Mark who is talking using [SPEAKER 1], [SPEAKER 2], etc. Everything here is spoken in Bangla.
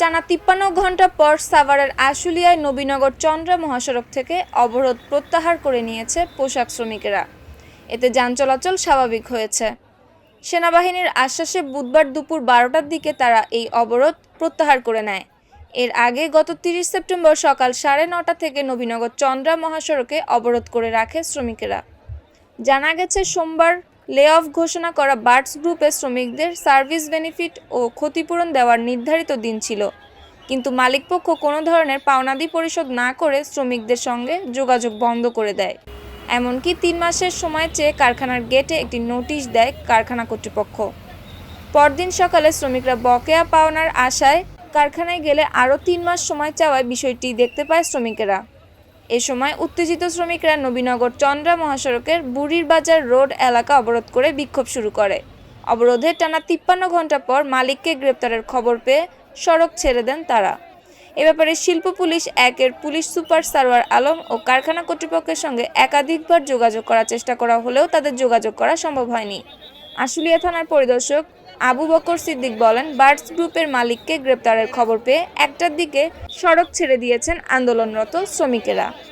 [SPEAKER 1] টানা তিপ্পান্ন ঘণ্টা পর সাভারের আশুলিয়ায় নবীনগর চন্দ্রা মহাসড়ক থেকে অবরোধ প্রত্যাহার করে নিয়েছে পোশাক শ্রমিকেরা। এতে যান চলাচল স্বাভাবিক হয়েছে। সেনাবাহিনীর আশ্বাসে বুধবার দুপুর বারোটার দিকে তারা এই অবরোধ প্রত্যাহার করে নেয়। এর আগে গত তিরিশ সেপ্টেম্বর সকাল সাড়ে নটা থেকে নবীনগর চন্দ্রা মহাসড়কে অবরোধ করে রাখে শ্রমিকেরা। জানা গেছে, সোমবার লে অফ ঘোষণা করা বার্ডস গ্রুপের শ্রমিকদের সার্ভিস বেনিফিট ও ক্ষতিপূরণ দেওয়ার নির্ধারিত দিন ছিল। কিন্তু মালিকপক্ষ কোনো ধরনের পাওনাদি পরিশোধ না করে শ্রমিকদের সঙ্গে যোগাযোগ বন্ধ করে দেয়। এমনকি তিন মাসের সময় চেয়ে কারখানার গেটে একটি নোটিশ দেয় কারখানা কর্তৃপক্ষ। পরদিন সকালে শ্রমিকরা বকেয়া পাওনার আশায় কারখানায় গেলে আরও তিন মাস সময় চাওয়ায় বিষয়টি দেখতে পায় শ্রমিকেরা। এ সময় উত্তেজিত শ্রমিকরা নবীনগর চন্দ্রা মহাসড়কের বুড়ির বাজার রোড এলাকা অবরোধ করে বিক্ষোভ শুরু করে। অবরোধের টানা তিপ্পান্ন ঘণ্টা পর মালিককে গ্রেপ্তারের খবর পেয়ে সড়ক ছেড়ে দেন তারা। এ ব্যাপারে শিল্প পুলিশ, একের পুলিশ সুপার সারোয়ার আলম ও কারখানা কর্তৃপক্ষের সঙ্গে একাধিকবার যোগাযোগ করার চেষ্টা করা হলেও তাদের যোগাযোগ করা সম্ভব হয়নি। আশুলিয়া থানার পরিদর্শক আবু বকর সিদ্দিক বলেন, বার্ডস গ্রুপের মালিককে গ্রেপ্তারের খবর পেয়ে একটার দিকে সড়ক ছেড়ে দিয়েছেন আন্দোলনরত শ্রমিকেরা।